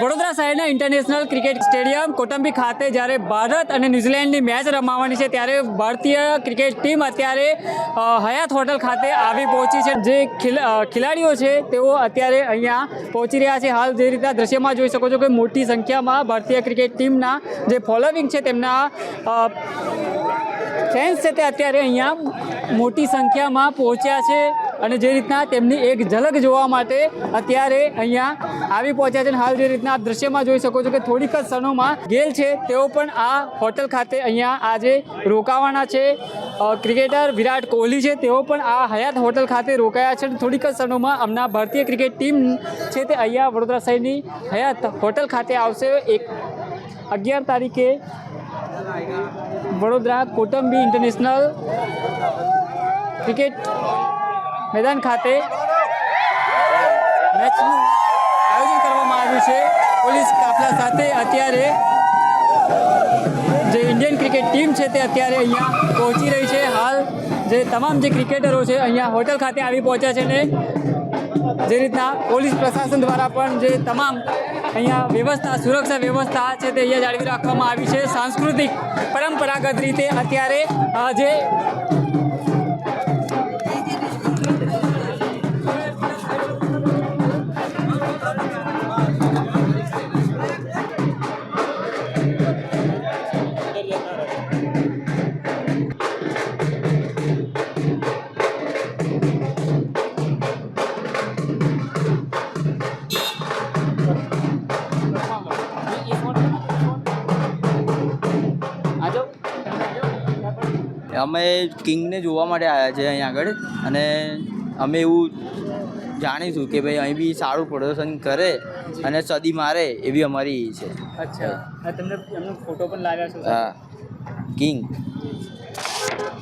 વડોદરા શહેરના international cricket stadium Kotambi ખાતે જ્યારે ભારત અને ન્યૂઝીલેન્ડની મેચ રમાવાની છે, ત્યારે ભારતીય ક્રિકેટ ટીમ અત્યારે હયાત હોટલ ખાતે આવી પહોંચી છે. જે ખેલાડીઓ છે, તેઓ અત્યારે અહીંયા પહોંચી રહ્યા છે. હાલ જે રીતના દ્રશ્યમાં જોઈ શકો છો કે મોટી સંખ્યામાં ભારતીય ક્રિકેટ ટીમના જે ફોલોવિંગ છે, તેમના ફેન્સ છે તે અત્યારે અહીંયા મોટી સંખ્યામાં પહોંચ્યા છે. અને જે રીતના તેમની એક ઝલક જોવા માટે અત્યારે અહીંયા આવી પહોંચ્યા છે અને હાલ જે રીતના આપ દ્રશ્યમાં જોઈ શકો છો કે થોડીક જ ક્ષણોમાં ગેલ છે, તેઓ પણ આ હોટલ ખાતે અહીંયા આજે રોકાવાના છે. ક્રિકેટર વિરાટ કોહલી છે, તેઓ પણ આ હયાત હોટલ ખાતે રોકાયા છે અને થોડીક જ ક્ષણોમાં હમણાં ભારતીય ક્રિકેટ ટીમ છે તે અહીંયા વડોદરા શહેરની હયાત હોટલ ખાતે આવશે. એક અગિયાર તારીખે વડોદરા કોટંબી ઇન્ટરનેશનલ ક્રિકેટ મેદાન ખાતે મેચનું આયોજન કરવામાં આવ્યું છે. પોલીસ કાફલા સાથે અત્યારે જે ઇન્ડિયન ક્રિકેટ ટીમ છે તે અત્યારે અહીંયા પહોંચી રહી છે. હાલ જે તમામ જે ક્રિકેટરો છે અહીંયા હોટલ ખાતે આવી પહોંચ્યા છે ને જે રીતના પોલીસ પ્રશાસન દ્વારા પણ જે તમામ અહીંયા વ્યવસ્થા, સુરક્ષા વ્યવસ્થા છે તે અહીંયા જાળવી રાખવામાં આવી છે. સાંસ્કૃતિક પરંપરાગત રીતે અત્યારે જે અમે કિંગને જોવા માટે આવ્યા છે અહીં આગળ અને અમે એવું જાણીશું કે ભાઈ અહીં બી સારું પ્રદર્શન કરે અને સદી મારે એવી અમારી છે. અચ્છા. તમને એમનો ફોટો પણ લાવ્યા છે હા. કિંગ હા ભાઈ કયા જોવા મળ્યા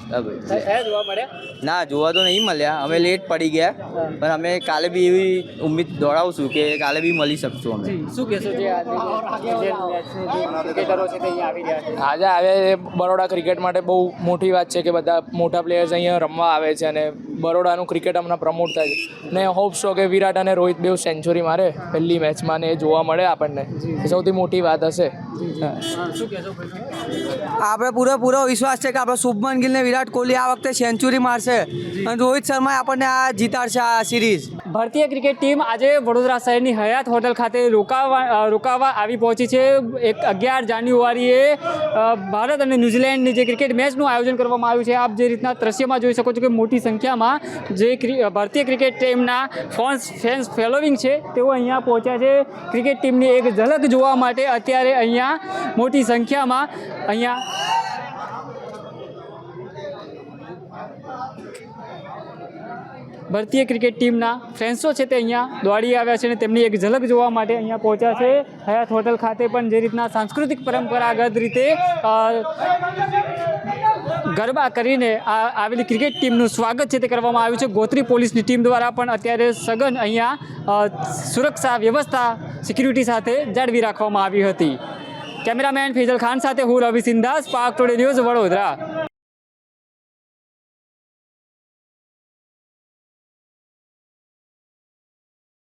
ના જોવા તો નહીં મળ્યા. અમે લેટ પડી ગયા. પણ અમે કાલે બી એવી ઉમ્મીદ દોડાવશું કે કાલે બી મળી શકશું અમે. શું કહેશો જે આજે આવે બરોડા ક્રિકેટ માટે બહુ મોટી વાત છે કે બધા મોટા પ્લેયર્સ અહીંયા રમવા આવે છે અને બરોડાનું ક્રિકેટ હમણાં પ્રમોટ થાય છે. ને હોપ છો કે વિરાટ અને રોહિત બેવ સેન્ચુરી મારે પહેલી મેચમાં ને એ જોવા મળે આપણને. સૌથી મોટી વાત હશે. શું આપણે પૂરેપૂરો વિશ્વાસ છે કે આપણે શુભમન ગિલ ને વિરાટ કોહલી આ વખતે સેન્ચુરી મારશે. અને રોહિત શર્મા આપણને આ જીતાડશે આ સિરીઝ ભારતીય ક્રિકેટ ટીમ આજે વડોદરા શહેરની હયાત હોટલ ખાતે રોકાવા રોકાવા આવી પહોંચી છે. એક અગિયાર જાન્યુઆરીએ ભારત અને ન્યૂઝીલેન્ડની જે ક્રિકેટ મેચનું આયોજન કરવામાં આવ્યું છે, આપ જે રીતના દ્રશ્યમાં જોઈ શકો છો કે મોટી સંખ્યામાં જે ભારતીય ક્રિકેટ ટીમના ફોન્સ, ફેન્સ ફોલોવિંગ છે, તેઓ અહીંયા પહોંચ્યા છે. ક્રિકેટ ટીમની એક ઝલક જોવા માટે અત્યારે અહીંયા મોટી સંખ્યામાં અહીંયા ભારતીય ક્રિકેટ ટીમના ફ્રેન્ડ્સો છે તે અહીંયા દોડી આવ્યા છે અને તેમની એક ઝલક જોવા માટે અહીંયા પહોંચ્યા છે. હયાત હોટલ ખાતે પણ જે રીતના સાંસ્કૃતિક પરંપરાગત રીતે ગરબા કરીને આ આવેલી ક્રિકેટ ટીમનું સ્વાગત છે તે કરવામાં આવ્યું છે. ગોત્રી પોલીસની ટીમ દ્વારા પણ અત્યારે સઘન અહીંયા સુરક્ષા વ્યવસ્થા સિક્યુરિટી સાથે જાળવી રાખવામાં આવી હતી. કેમેરામેન ફેજલ ખાન સાથે હું રવિ સિંધાસ, પાક ટોડે ન્યૂઝ વડોદરા.